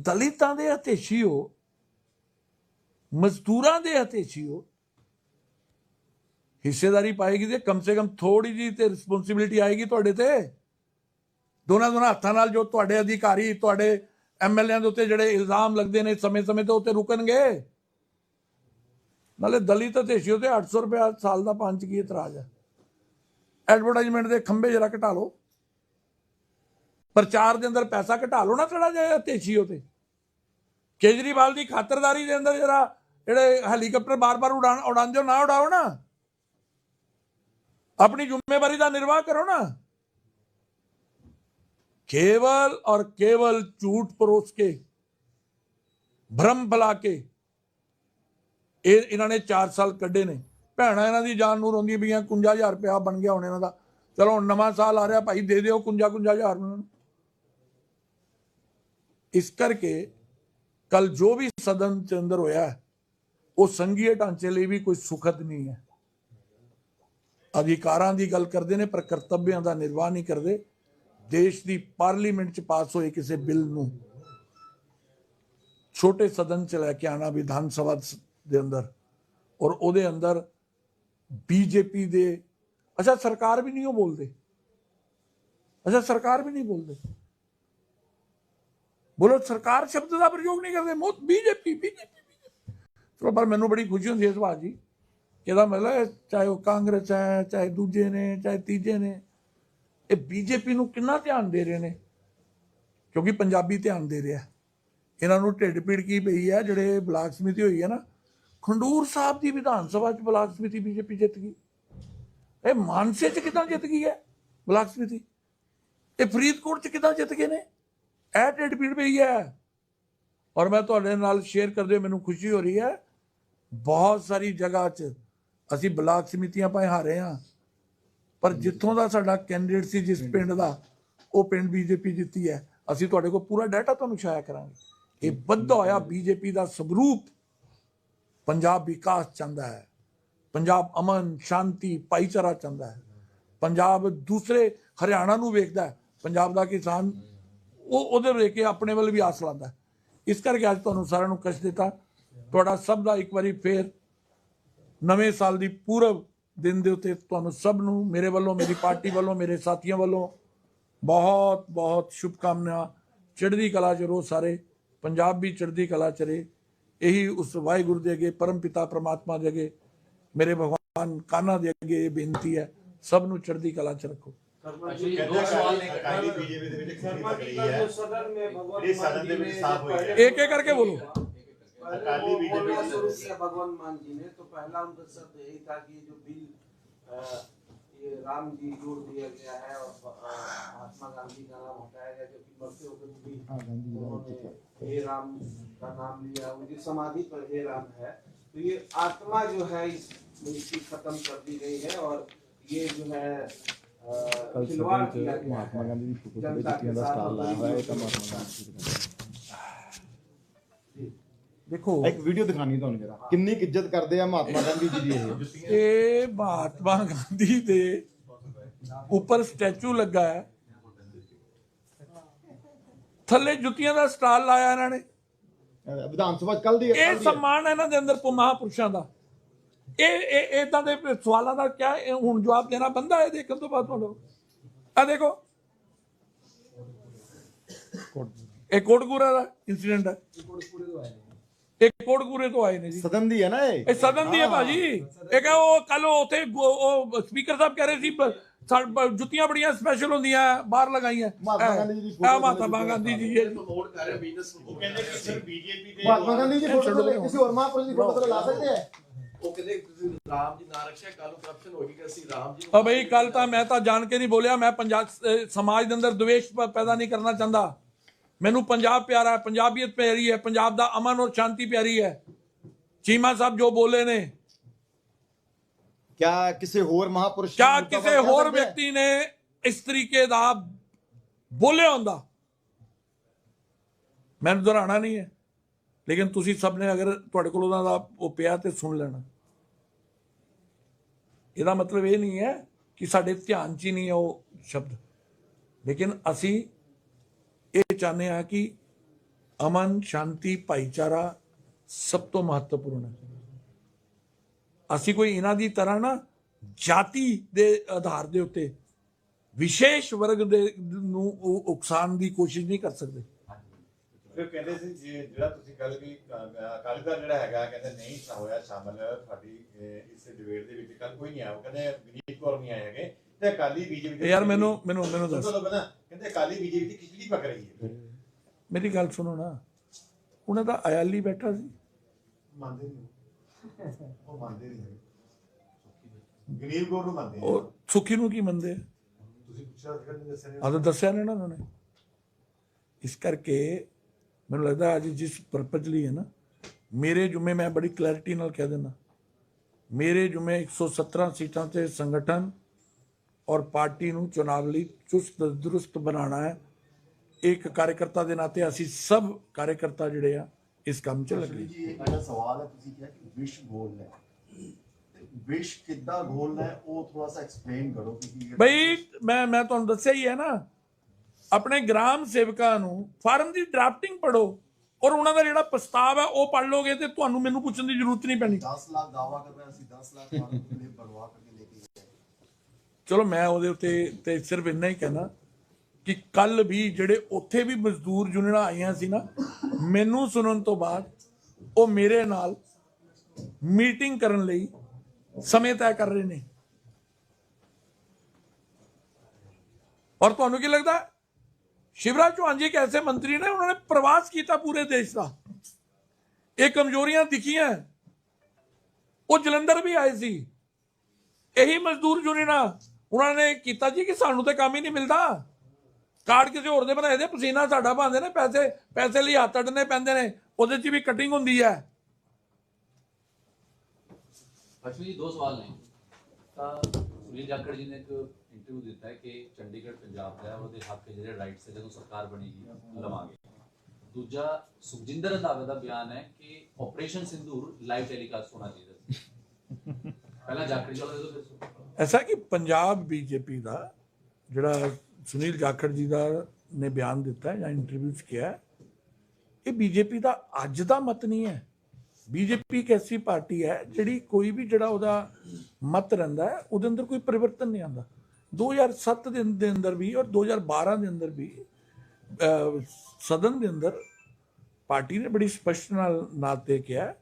Speaker 1: ਦਲਿਤਾਂ ਦੇ ਹਤੇਸ਼ੀ ਹੋ ਮਜ਼ਦੂਰਾਂ ਦੇ ਹਤੇਸ਼ੀ ਹੋ ਹਿੱਸੇਦਾਰੀ ਪਾਏਗੀ ਤੇ ਕਮ ਸੇ ਕਮ ਥੋੜੀ ਜੀ ਤੇ ਰਿਸਪੌਂਸਿਬਿਲਿਟੀ ਆਏਗੀ ਤੁਹਾਡੇ ਤੇ। ਦੋਨਾਂ ਦੋਨਾਂ ਹੱਥਾਂ ਨਾਲ ਜੋ ਤੁਹਾਡੇ ਅਧਿਕਾਰੀ ਤੁਹਾਡੇ ਐਮਐਲਏਆਂ ਦੇ ਉੱਤੇ ਜਿਹੜੇ ਇਲਜ਼ਾਮ ਲੱਗਦੇ ਨੇ ਸਮੇਂ-ਸਮੇਂ ਤੇ ਉੱਤੇ ਰੁਕਣਗੇ। ਨਾਲੇ ਦਲਿਤ ਹਤੇਸ਼ੀ ਉਤੇ 800 ਰੁਪਏ ਸਾਲ ਦਾ ਪੰਜ ਕੀ ਇਤਰਾਜ਼ ਹੈ। ਐਡਵਰਟਾਈਜ਼ਮੈਂਟ ਦੇ ਖੰਭੇ ਜਰਾ ਘਟਾ ਲਓ। ਪ੍ਰਚਾਰ ਦੇ ਅੰਦਰ ਪੈਸਾ ਘਟਾ ਲਓ ਨਾ ਥੋੜਾ ਜਿਹਾ ਤੇਜੀ ਉਤੇ ਕੇਜਰੀਵਾਲ ਦੀ ਖਾਤਰਦਾਰੀ ਦੇ ਅੰਦਰ ਜਰਾ ਜਿਹੜੇ ਹੈਲੀਕਾਪਟਰ ਬਾਰ-ਬਾਰ ਉਡਾਣ ਉਡਾਉਂਦੇ ਹੋ ਨਾ ਉਡਾਓ ਨਾ। ਆਪਣੀ ਜ਼ਿੰਮੇਵਾਰੀ ਦਾ ਨਿਰਵਾਹ ਕਰੋ ਨਾ। ਕੇਵਲ ਔਰ ਕੇਵਲ ਝੂਠ ਪਰੋਸ ਕੇ ਭਰਮ ਫੈਲਾ ਕੇ ਇਹ ਇਹਨਾਂ ਨੇ 4 ਸਾਲ ਕੱਢੇ ਨੇ ਭੈਣਾਂ ਇਹਨਾਂ ਦੀ ਜਾਨ ਨੂੰ ਰੋਂਦੀ ਪਈਆਂ 51000 ਰੁਪਇਆ ਬਣ ਗਿਆ ਹੁਣ ਇਹਨਾਂ ਦਾ ਚਲੋ ਹੁਣ ਨਵਾਂ ਸਾਲ ਆ ਰਿਹਾ ਭਾਈ ਦੇ ਦਿਓ 55 51000 ਉਹਨਾਂ ਨੂੰ ਇਸ ਕਰਕੇ ਕੱਲ ਜੋ ਵੀ ਸਦਨ ਚ ਅੰਦਰ ਹੋਇਆ ਉਹ ਸੰਘੀਏ ਢਾਂਚੇ ਲਈ ਵੀ ਕੋਈ ਸੁਖਦ ਨਹੀਂ ਹੈ ਅਧਿਕਾਰਾਂ ਦੀ ਗੱਲ ਕਰਦੇ ਨੇ ਪਰ ਕਰਤੱਵਿਆਂ ਦਾ ਨਿਰਵਾਹ ਨਹੀਂ ਕਰਦੇ ਦੇਸ਼ ਦੀ ਪਾਰਲੀਮੈਂਟ ਚ ਪਾਸ ਹੋਏ ਕਿਸੇ ਬਿੱਲ ਨੂੰ ਛੋਟੇ ਸਦਨ ਚ ਲੈ ਕੇ ਆਣਾ ਵਿਧਾਨ ਸਭਾ ਸ- ਦੇ ਅੰਦਰ ਔਰ ਉਹਦੇ ਅੰਦਰ ਬੀਜੇਪੀ ਦੇ, ਅੱਛਾ ਸਰਕਾਰ ਵੀ ਨਹੀਂ ਉਹ ਬੋਲਦੇ। ਅੱਛਾ ਸਰਕਾਰ ਵੀ ਨਹੀਂ ਬੋਲਦੇ। ਬੋਲੋ ਸਰਕਾਰ ਸ਼ਬਦ ਦਾ ਪ੍ਰਯੋਗ ਨਹੀਂ ਕਰਦੇ ਮੋਤ ਬੀਜੇਪੀ ਬੀਜੇਪੀ ਚਲੋ ਪਰ ਮੈਨੂੰ ਬੜੀ ਖੁਸ਼ੀ ਹੁੰਦੀ ਹੈ ਇਸ ਬਾਤ ਜੀ ਇਹਦਾ ਮਤਲਬ ਚਾਹੇ ਉਹ ਕਾਂਗਰਸ ਹੈ, ਚਾਹੇ ਦੂਜੇ ਨੇ, ਚਾਹੇ ਤੀਜੇ ਨੇ ਇਹ ਬੀਜੇਪੀ ਨੂੰ ਕਿੰਨਾ ਧਿਆਨ ਦੇ ਰਹੇ ਨੇ? ਕਿਉਂਕਿ ਪੰਜਾਬੀ ਧਿਆਨ ਦੇ ਰਿਹਾ। ਇਹਨਾਂ ਨੂੰ ਢਿੱਡ ਪੀੜ ਕੀ ਪਈ ਹੈ ਜਿਹੜੇ ਬਲਾਕ ਸਮਿਤੀ ਹੋਈ ਹੈ ਨਾ, ਖੰਡੂਰ ਸਾਹਿਬ ਦੀ ਵਿਧਾਨ ਸਭਾ ਚ ਬਲਾਕ ਸਮਿਤੀ ਬੀਜੇਪੀ ਜਿੱਤ ਗਈ। ਇਹ ਮਾਨਸੇ ਚ ਕਿਦਾਂ ਜਿੱਤ ਗਈ ਹੈ ਬਲਾਕ ਸਮਿਤੀ? ਇਹ ਫਰੀਦਕੋਟ ਚ ਕਿਦਾਂ ਜਿੱਤ ਗਏ ਨੇ? ਇਹ ਢਿੱਡ ਪੀੜ ਪਈ ਹੈ। ਔਰ ਮੈਂ ਤੁਹਾਡੇ ਨਾਲ ਸ਼ੇਅਰ ਕਰਦੇ ਹੋਏ ਮੈਨੂੰ ਖੁਸ਼ੀ ਹੋ ਰਹੀ ਹੈ। ਬਹੁਤ ਸਾਰੀ ਜਗ੍ਹਾ 'ਚ ਅਸੀਂ ਬਲਾਕ ਸਮਿਤੀਆਂ ਪਾਏ ਹਾਰੇ ਹਾਂ। ਪਰ ਜਿੱਥੋਂ ਦਾ ਸਾਡਾ ਕੈਂਡੀਡੇਟ ਸੀ ਜਿਸ ਪਿੰਡ ਦਾ ਉਹ ਪਿੰਡ ਬੀਜੇਪੀ ਜਿੱਤੀ ਹੈ। ਅਸੀਂ ਤੁਹਾਡੇ ਕੋਲ ਪੂਰਾ ਡਾਟਾ ਤੁਹਾਨੂੰ ਸ਼ਾਇਆ ਕਰਾਂਗੇ। ਇਹ ਵੱਧਾ ਹੋਇਆ ਬੀਜੇਪੀ ਦਾ ਸਵਰੂਪ ਪੰਜਾਬ ਵਿਕਾਸ ਚਾਹੁੰਦਾ ਹੈ। ਪੰਜਾਬ ਅਮਨ ਸ਼ਾਂਤੀ ਭਾਈਚਾਰਾ ਚਾਹੁੰਦਾ ਹੈ। ਪੰਜਾਬ ਦੂਸਰੇ ਹਰਿਆਣਾ ਨੂੰ ਵੇਖਦਾ ਹੈ। ਪੰਜਾਬ ਦਾ ਕਿਸਾਨ ਉਹ ਉਹਦੇ ਵੇਖ ਕੇ ਆਪਣੇ ਵੱਲ ਵੀ ਆਸ ਲਾਉਂਦਾ। ਇਸ ਕਰਕੇ ਅੱਜ ਤੁਹਾਨੂੰ ਸਾਰਿਆਂ ਨੂੰ ਕਸ਼ ਦਿੱਤਾ। ਤੁਹਾਡਾ ਸਭ ਦਾ ਇੱਕ ਵਾਰੀ ਫੇਰ ਨਵੇਂ ਸਾਲ ਦੀ ਪੂਰਵ ਦਿਨ ਦੇ ਉੱਤੇ ਤੁਹਾਨੂੰ ਸਭ ਨੂੰ ਮੇਰੇ ਵੱਲੋਂ ਮੇਰੀ ਪਾਰਟੀ ਵੱਲੋਂ ਮੇਰੇ ਸਾਥੀਆਂ ਵੱਲੋਂ ਬਹੁਤ ਬਹੁਤ ਸ਼ੁਭਕਾਮਨਾ। ਚੜ੍ਹਦੀ ਕਲਾ ਚ ਰਹੋ ਸਾਰੇ। ਪੰਜਾਬ ਵੀ ਚੜ੍ਹਦੀ ਕਲਾ ਚ ਰਹੇ। ਇਹੀ ਉਸ ਵਾਹਿਗੁਰੂ ਦੇ ਅੱਗੇ ਪਰਮ ਪਿਤਾ ਪ੍ਰਮਾਤਮਾ ਦੇ ਅੱਗੇ ਮੇਰੇ ਭਗਵਾਨ ਕਾਨਾ ਦੇ ਅੱਗੇ ਇਹ ਬੇਨਤੀ ਹੈ ਸਭ ਨੂੰ ਚੜ੍ਹਦੀ ਕਲਾ ਚ ਰੱਖੋ।
Speaker 3: ਅਸ਼ਵਨੀ
Speaker 4: ਕਹਿੰਦੇ
Speaker 3: ਦੋ ਸਵਾਲ
Speaker 4: अकाली बीजेपी
Speaker 5: भगवान मान जी ने तो पहला उनका शब्द यही था कि जो बिल ये राम जी जोड़ दिया गया है और महात्मा गांधी का नाम हटाया गया जबकि मरते हुए भी उन्होंने हे राम का नाम लिया उनकी समाधि पर हे राम है। तो ये आत्मा जो है इसकी खत्म कर दी गई है और ये जो है खिलवाड़ किया गया है। जनता के साथ
Speaker 1: ਦੇਖੋ।
Speaker 2: ਇੱਕ ਵੀਡੀਓ ਦਿਖਾਣੀ ਤੁਹਾਨੂੰ ਜਰਾ। ਕਿੰਨੀ ਕੁ ਇੱਜ਼ਤ ਕਰਦੇ ਆ ਮਹਾਤਮਾ ਗਾਂਧੀ ਜੀ ਦੀ ਇਹ।
Speaker 1: ਇਹ ਮਹਾਤਮਾ ਗਾਂਧੀ ਦੇ ਉੱਪਰ ਸਟੈਚੂ ਲੱਗਾ ਹੈ। ਥੱਲੇ ਜੁੱਤੀਆਂ ਦਾ ਸਟਾਲ ਲਾਇਆ ਇਹਨਾਂ ਨੇ।
Speaker 2: ਅਹ ਵਿਧਾਨ ਸਭਾ ਕੱਲ ਦੀ
Speaker 1: ਇਹ। ਸਨਮਾਨ ਹੈ ਇਹਨਾਂ ਦੇ ਅੰਦਰ ਪ- ਮਹਾਂਪੁਰਸ਼ਾਂ ਦਾ। ਇਹ ਇਹ ਇਦਾਂ ਦੇ ਸਵਾਲਾਂ ਦਾ ਕਿਆ ਇਹ ਹੁਣ ਜਵਾਬ ਦੇਣਾ ਬੰਦਾ ਹੈ ਦੇਖਣ ਤੋਂ ਬਾਅਦ ਤੁਹਾਨੂੰ। ਆ ਦੇਖੋ। ਇਹ ਕੋਟਕੂਰਾ ਦਾ ਇਨਸੀਡੈਂਟ ਹੈ। ਇਹ ਕੋਟਕੂਰੇ ਤੋਂ ਆਏ ਨੇ ਜੀ।
Speaker 2: ਸਦਨ ਦੀ ਹੈ ਨਾ ਇਹ?
Speaker 1: ਇਹ ਸਦਨ ਦੀ ਹੈ ਭਾਜੀ। ਇਹ ਕਹ ਉਹ ਕੱਲ ਉੱਥੇ ਉਹ ਸਪੀਕਰ ਸਾਹਿਬ ਕਹਿ ਰਹੇ ਸੀ ਜੁੱਤੀਆਂ ਬੜੀਆਂ ਸਪੈਸ਼ਲ ਹੁੰਦੀਆਂ ਬਾਹਰ ਲਗਾਈਆਂ।
Speaker 2: ਮਹਾਤਮਾ ਗਾਂਧੀ ਜੀ ਦੀ
Speaker 1: ਮਹਾਤਮਾ ਗਾਂਧੀ ਜੀ
Speaker 4: ਉਹ ਕਹਿੰਦੇ ਕਿ ਸਿਰ ਬੀਜੇਪੀ ਦੇ
Speaker 2: ਮਹਾਤਮਾ ਗਾਂਧੀ ਜੀ ਫੋਟੋ ਤੇ ਕਿਸੇ ਹੋਰ ਮਹਾਂਪੁਰਸ਼ ਦੀ ਫੋਟੋ ਤੇ ਲਾ ਸਕਦੇ ਆ
Speaker 6: ਉਹ ਕਹਿੰਦੇ ਰਾਮ ਜੀ ਨਾ ਰੱਖਿਆ ਕੱਲ ਨੂੰ ਕਰਪਸ਼ਨ ਹੋ ਗਈ ਕਿ ਅਸੀਂ ਰਾਮ ਜੀ
Speaker 1: ਆ ਬਈ ਕੱਲ ਤਾਂ ਮੈਂ ਤਾਂ ਜਾਣ ਕੇ ਨਹੀਂ ਬੋਲਿਆ। ਮੈਂ ਪੰਜਾਬ ਸਮਾਜ ਦੇ ਅੰਦਰ ਦੁਵੇਸ਼ ਪੈਦਾ ਨਹੀਂ ਕਰਨਾ ਚਾਹੁੰਦਾ। ਮੈਨੂੰ ਪੰਜਾਬ ਪਿਆਰਾ ਹੈ ਪੰਜਾਬੀਅਤ ਪਿਆਰੀ ਹੈ ਪੰਜਾਬ ਦਾ ਅਮਨ ਔਰ ਸ਼ਾਂਤੀ ਪਿਆਰੀ ਹੈ। ਚੀਮਾ ਸਾਹਿਬ ਜੋ ਬੋਲੇ ਨੇ।
Speaker 2: ਕਿਆ ਕਿਸੇ ਹੋਰ ਮਹਾਂਪੁਰਸ਼
Speaker 1: ਕਿਆ ਕਿਸੇ ਹੋਰ? ਵਿਅਕਤੀ ਨੇ ਇਸ ਤਰੀਕੇ ਦਾ ਬੋਲਿਆ ਹੁੰਦਾ? ਮੈਨੂੰ ਦੁਹਰਾਣਾ ਨਹੀਂ ਹੈ। ਲੇਕਿਨ ਤੁਸੀਂ ਸਭ ਨੇ ਅਗਰ ਤੁਹਾਡੇ ਕੋਲ ਉਹਨਾਂ ਦਾ ਉਹ ਪਿਆ ਤੇ ਸੁਣ ਲੈਣਾ। ਇਹਦਾ ਮਤਲਬ ਇਹ ਨਹੀਂ ਹੈ ਕਿ ਸਾਡੇ ਧਿਆਨ 'ਚ ਹੀ ਨਹੀਂ ਉਹ ਸ਼ਬਦ। ਲੇਕਿਨ ਅਸੀਂ ਇਹ ਚਾਹੁੰਦੇ ਹਾਂ ਕਿ ਅਮਨ ਸ਼ਾਂਤੀ ਭਾਈਚਾਰਾ ਸਭ ਤੋਂ ਮਹੱਤਵਪੂਰਨ ਹੈ। ਅਸੀਂ ਕੋਈ ਇਹਨਾਂ ਦੀ ਤਰ੍ਹਾਂ ਨਾ ਜਾਤੀ ਦੇ ਆਧਾਰ ਦੇ ਉੱਤੇ ਵਿਸ਼ੇਸ਼ ਵਰਗ ਦੇ ਨੂੰ ਉਕਸਾਉਣ ਦੀ ਕੋਸ਼ਿਸ਼ ਨਹੀਂ ਕਰ ਸਕਦੇ।
Speaker 4: ਫਿਰ ਕਹਿੰਦੇ ਸੀ ਜਿਹੜਾ ਤੁਸੀਂ ਕੱਲ ਵੀ ਅਕਾਲੀ ਦਲ ਜਿਹੜਾ ਹੈਗਾ ਕਹਿੰਦੇ ਨਹੀਂ ਸਾ ਹੋਇਆ ਸ਼ਾਮਲ ਤੁਹਾਡੀ ਇਸ ਡਿਬੇਟ ਦੇ ਵਿੱਚ ਕੱਲ ਕੋਈ ਨਹੀਂ ਆਇਆ। ਉਹ ਕਹਿੰਦੇ ਵਿਨੀਤ ਕੌਰ ਨਹੀਂ ਆਏ ਹੈਗੇ। ਤੇ ਅਕਾਲੀ ਬੀਜੇਪੀ
Speaker 1: ਯਾਰ ਮੈਨੂੰ ਮੈਨੂੰ ਮੈਨੂੰ ਦੱਸ।
Speaker 4: ਕਹਿੰਦੇ ਅਕਾਲੀ ਬੀਜੇਪੀ ਦੀ ਖਿਚੜੀ ਪੱਕ ਰਹੀ ਹੈ।
Speaker 1: ਮੇਰੀ ਗੱਲ ਸੁਣੋ ਨਾ ਉਹਨਾਂ ਦਾ ਅਯਾਲੀ ਬੈਠਾ ਸੀ।
Speaker 4: ਮੰਨਦੇ ਨਹੀਂ। ਉਹ ਮੰਨਦੇ ਨਹੀਂ ਗਰੀਬ ਗੌਰ ਨੂੰ ਮੰਨਦੇ
Speaker 1: ਉਹ ਸੁਖੀ ਨੂੰ ਕੀ ਮੰਨਦੇ?
Speaker 4: ਤੁਸੀਂ ਪੁੱਛਿਆ ਸੀ ਕਹਿੰਦੇ ਦੱਸਿਆ
Speaker 1: ਤਾਂ ਦੱਸਿਆ ਨਹੀਂ ਨਾ ਉਹਨਾਂ ਨੇ। ਇਸ ਕਰਕੇ ਮੈਨੂੰ ਲੱਗਦਾ ਅੱਜ ਜਿਸ ਪਰਪਸ ਲਈ ਹੈ ਨਾ ਮੇਰੇ ਜੁਮੇ ਮੈਂ ਬੜੀ ਕਲੈਰਿਟੀ ਨਾਲ ਕਹਿ ਦਿੰਦਾ। ਮੇਰੇ ਜੁਮੇ 117 ਸੀਟਾਂ ਤੇ ਸੰਗਠਨ ਔਰ ਪਾਰਟੀ ਨੂੰ ਚੁਣਾਵ ਲਈ ਚੁਸਤ ਦਰੁਸਤ ਬਣਾਉਣਾ ਹੈ। ਇੱਕ ਕਾਰਜਕਰਤਾ ਦੇ ਨਾਤੇ ਅਸੀਂ ਸਭ ਕਾਰਜਕਰਤਾ ਜਿਹੜੇ ਆ ਇਸ ਕੰਮ 'ਚ ਲੱਗੇ।
Speaker 7: ਜੀ ਮੇਰਾ ਸਵਾਲ ਹੈ ਤੁਸੀਂ ਕਿਹਾ ਕਿ ਵਿਸ਼ ਗੋਲਣਾ ਹੈ। ਵਿਸ਼ ਕਿੱਦਾਂ ਗੋਲਣਾ ਹੈ ਉਹ ਥੋੜਾ ਸਾ ਐਕਸਪਲੇਨ ਕਰੋ ਕਿ
Speaker 1: ਬਈ ਮੈਂ ਮੈਂ ਤੁਹਾਨੂੰ ਦੱਸਿਆ ਹੀ ਹੈ ਨਾ ਆਪਣੇ ਗ੍ਰਾਮ ਸੇਵਕਾਂ ਨੂੰ ਫਾਰਮ ਦੀ ਡਰਾਫਟਿੰਗ ਪੜੋ ਔਰ ਉਹਨਾਂ ਦਾ ਜਿਹੜਾ ਪ੍ਰਸਤਾਵ ਹੈ ਉਹ ਪੜ ਲੋਗੇ ਤੇ ਤੁਹਾਨੂੰ ਮੈਨੂੰ ਪੁੱਛਣ ਦੀ ਜ਼ਰੂਰਤ ਨਹੀਂ ਪੈਣੀ।
Speaker 7: 10 ਲੱਖ ਦਾਵਾ ਕਰ ਰਹੇ ਅਸੀਂ 10 ਲੱਖ ਫਾਰਮ ਦੇ ਭਰਵਾ ਕਰਕੇ
Speaker 1: ਚਲੋ ਮੈਂ ਉਹਦੇ ਉੱਤੇ ਤੇ ਸਿਰਫ ਇੰਨਾ ਹੀ ਕਹਿਣਾ ਕਿ ਕੱਲ ਵੀ ਜਿਹੜੇ ਉੱਥੇ ਵੀ ਮਜ਼ਦੂਰ ਯੂਨੀਅਨਾਂ ਆਈਆਂ ਸੀ ਨਾ, ਮੈਨੂੰ ਸੁਣਨ ਤੋਂ ਬਾਅਦ ਉਹ ਮੇਰੇ ਨਾਲ ਮੀਟਿੰਗ ਕਰਨ ਲਈ ਸਮੇਂ ਤੈਅ ਕਰ ਰਹੇ ਨੇ। ਔਰ ਤੁਹਾਨੂੰ ਕੀ ਲੱਗਦਾ? ਸ਼ਿਵਰਾਜ ਚੌਹਾਨ ਜੀ ਇੱਕ ਐਸੇ ਮੰਤਰੀ ਨੇ, ਉਹਨਾਂ ਨੇ ਪ੍ਰਵਾਸ ਕੀਤਾ ਪੂਰੇ ਦੇਸ਼ ਦਾ। ਇਹ ਕਮਜ਼ੋਰੀਆਂ ਦਿਖੀਆਂ। ਉਹ ਜਲੰਧਰ ਵੀ ਆਏ ਸੀ। ਇਹੀ ਮਜ਼ਦੂਰ ਯੂਨੀਅਨਾਂ ਉਹਨਾਂ ਨੇ ਕੀਤਾ ਜੀ ਕਿ ਸਾਨੂੰ ਤੇ ਕੰਮ ਹੀ ਨਹੀਂ ਮਿਲਦਾ। ਕਾਰਡ ਕਿਸੇ ਹੋਰ ਦੇ ਬਣਾਏ ਦੇ, ਪਸੀਨਾ ਸਾਡਾ ਪਾਉਂਦੇ ਨੇ, ਪੈਸੇ ਪੈਸੇ ਲਈ ਹੱਥ ਅੱਡਣੇ ਪੈਂਦੇ ਨੇ, ਉਹਦੇ 'ਚ ਵੀ ਕਟਿੰਗ ਹੁੰਦੀ ਹੈ।
Speaker 3: ਅਸ਼ਵਨੀ ਜੀ, ਦੋ ਸਵਾਲ ਨੇ। ਤਾਂ ਸੁਨੀਲ ਜਾਖੜ ਜੀ ਨੇ ਇੱਕ ਇੰਟਰਵਿਊ ਦਿੱਤਾ ਹੈ ਕਿ ਚੰਡੀਗੜ੍ਹ, ਪੰਜਾਬ ਦਾ ਉਹਦੇ ਹੱਕ ਜਿਹੜੇ ਰਾਈਟਸ ਹੈ, ਜਦੋਂ ਸਰਕਾਰ ਬਣੇਗੀ, ਲਵਾਂਗੇ। ਦੂਜਾ, ਸੁਖਜਿੰਦਰ ਰੰਧਾਵੇ ਦਾ ਬਿਆਨ ਹੈ ਕਿ ਆਪਰੇਸ਼ਨ ਸਿੰਧੂਰ ਲਾਈਵ ਟੈਲੀਕਾਸਟ ਹੋਣਾ ਚਾਹੀਦਾ ਸੀ। ਪਹਿਲਾਂ ਜਾਖੜ ਜੀ
Speaker 1: ਐਸਾ ਕਿ ਪੰਜਾਬ ਬੀਜੇਪੀ ਦਾ ਜਿਹੜਾ ਸੁਨੀਲ ਜਾਖੜ ਜੀ ਦਾ ਨੇ ਬਿਆਨ ਦਿੱਤਾ ਜਾਂ ਇੰਟਰਵਿਊ 'ਚ ਕਿਹਾ ਹੈ, ਇਹ ਬੀਜੇਪੀ ਦਾ ਅੱਜ ਦਾ ਮਤ ਨਹੀਂ ਹੈ। ਬੀਜੇਪੀ ਇੱਕ ਐਸੀ ਪਾਰਟੀ ਹੈ ਜਿਹੜੀ ਕੋਈ ਵੀ ਜਿਹੜਾ ਉਹਦਾ ਮਤ ਰਹਿੰਦਾ ਹੈ ਉਹਦੇ ਅੰਦਰ ਕੋਈ ਪਰਿਵਰਤਨ ਨਹੀਂ ਆਉਂਦਾ। 2007 ਦੇ ਦੇ ਅੰਦਰ ਵੀ ਔਰ 2012 ਦੇ ਅੰਦਰ ਵੀ ਸਦਨ ਦੇ ਅੰਦਰ ਪਾਰਟੀ ਨੇ ਬੜੀ ਸਪਸ਼ਟ ਨਾਲ ਨਾਂ ਤੇ ਕਿਹਾ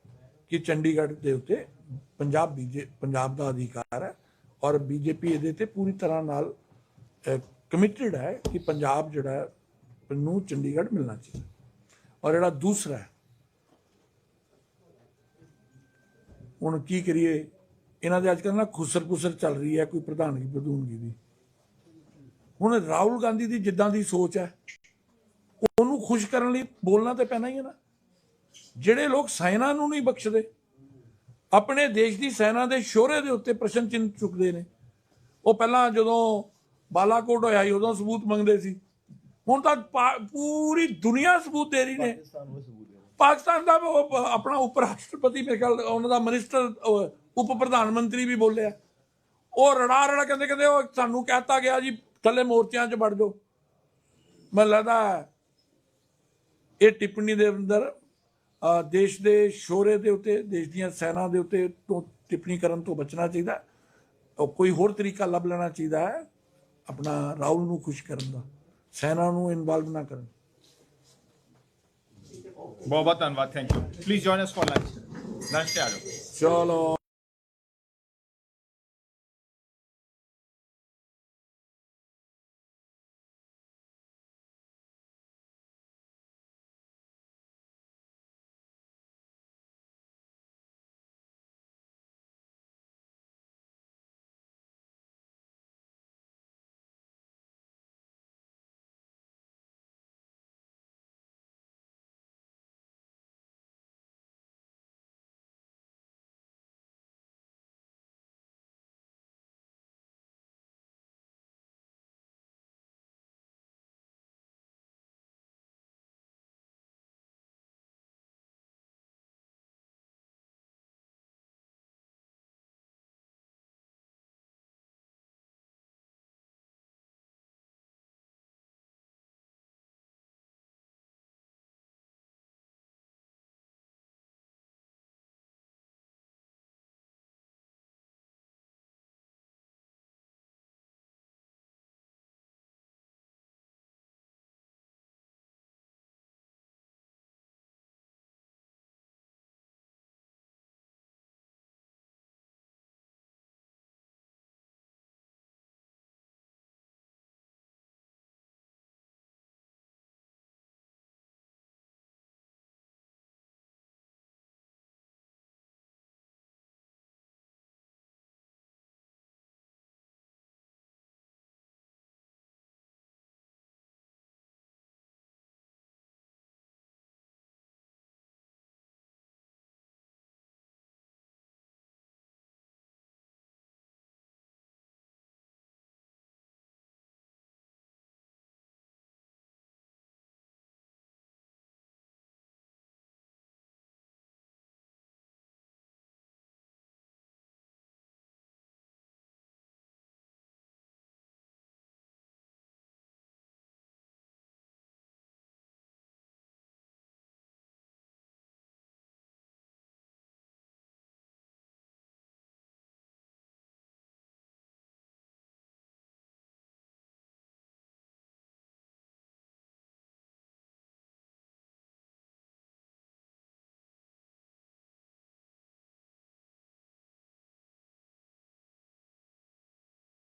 Speaker 1: ਕਿ ਚੰਡੀਗੜ੍ਹ ਦੇ ਉੱਤੇ ਪੰਜਾਬ ਬੀਜੇ ਪੰਜਾਬ ਦਾ ਅਧਿਕਾਰ ਹੈ ਔਰ ਬੀਜੇਪੀ ਇਹਦੇ ਤੇ ਪੂਰੀ ਤਰ੍ਹਾਂ ਨਾਲ ਕਮਿਟਡ ਹੈ ਕਿ ਪੰਜਾਬ ਜਿਹੜਾ ਨੂੰ ਚੰਡੀਗੜ੍ਹ ਮਿਲਣਾ ਚਾਹੀਦਾ। ਔਰ ਜਿਹੜਾ ਦੂਸਰਾ ਹੈ, ਹੁਣ ਕੀ ਕਰੀਏ? ਇਹਨਾਂ ਦੇ ਅੱਜ ਕੱਲ੍ਹ ਨਾ ਖੁਸਰ ਖੁਸਰ ਚੱਲ ਰਹੀ ਹੈ ਕੋਈ ਪ੍ਰਧਾਨਗੀ, ਪ੍ਰਧੂਨਗੀ ਦੀ। ਹੁਣ ਰਾਹੁਲ ਗਾਂਧੀ ਦੀ ਜਿੱਦਾਂ ਦੀ ਸੋਚ ਹੈ, ਉਹਨੂੰ ਖੁਸ਼ ਕਰਨ ਲਈ ਬੋਲਣਾ ਤੇ ਪੈਣਾ ਹੀ ਹੈ ਨਾ। ਜਿਹੜੇ ਲੋਕ ਸੈਨਾ ਨੂੰ ਨਹੀਂ ਬਖਸ਼ਦੇ ਆਪਣੇ ਦੇਸ਼ ਦੀ ਸੈਨਾ ਦੇ ਸ਼ੋਹਰੇ ਦੇ ਉੱਤੇ ਪ੍ਰਸ਼ਨ ਚਿੰਨ੍ਹ ਚੁੱਕਦੇ ਨੇ। ਉਹ ਪਹਿਲਾਂ ਜਦੋਂ ਬਾਲਾਕੋਟ ਹੋਇਆ ਸੀ ਉਦੋਂ ਸਬੂਤ ਮੰਗਦੇ ਸੀ। ਹੁਣ ਤਾਂ ਪੂਰੀ ਦੁਨੀਆ ਸਬੂਤ ਦੇ ਰਹੀ ਨੇ। ਪਾਕਿਸਤਾਨ ਦਾ ਆਪਣਾ ਉਪ ਰਾਸ਼ਟਰਪਤੀ ਮੇਰੇ ਖਿਆਲ ਉਹਨਾਂ ਦਾ ਮਿਨਿਸਟਰ ਉਪ ਪ੍ਰਧਾਨ ਮੰਤਰੀ ਵੀ ਬੋਲਿਆ। ਉਹ ਰੜਾ ਰੜਾ ਕਹਿੰਦੇ ਕਹਿੰਦੇ ਉਹ ਸਾਨੂੰ ਕਹਿਤਾ ਗਿਆ ਜੀ ਥੱਲੇ ਮੋਰਚਿਆਂ 'ਚ ਵੜ ਜਾਓ। ਮੈਨੂੰ ਲੱਗਦਾ ਇਹ ਟਿੱਪਣੀ ਦੇ ਅੰਦਰ ਦੇਸ਼ ਦੇ ਸ਼ੋਰੇ ਦੇ ਉੱਤੇ ਦੇਸ਼ ਦੀਆਂ ਸੈਨਾ ਦੇ ਉੱਤੇ ਤੋਂ ਟਿੱਪਣੀ ਕਰਨ ਤੋਂ ਬਚਣਾ ਚਾਹੀਦਾ ਕੋਈ ਹੋਰ ਤਰੀਕਾ ਲੱਭ ਲੈਣਾ ਚਾਹੀਦਾ ਹੈ ਆਪਣਾ ਰਾਹੁਲ ਨੂੰ ਖੁਸ਼ ਕਰਨ ਦਾ ਸੈਨਾ ਨੂੰ ਇਨਵੋਲਵ ਨਾ ਕਰਨ।
Speaker 8: ਬਹੁਤ ਬਹੁਤ ਧੰਨਵਾਦ thank you please join us for lunch lunch ਤੇ ਆ ਜਾਓ।
Speaker 1: ਚਲੋ।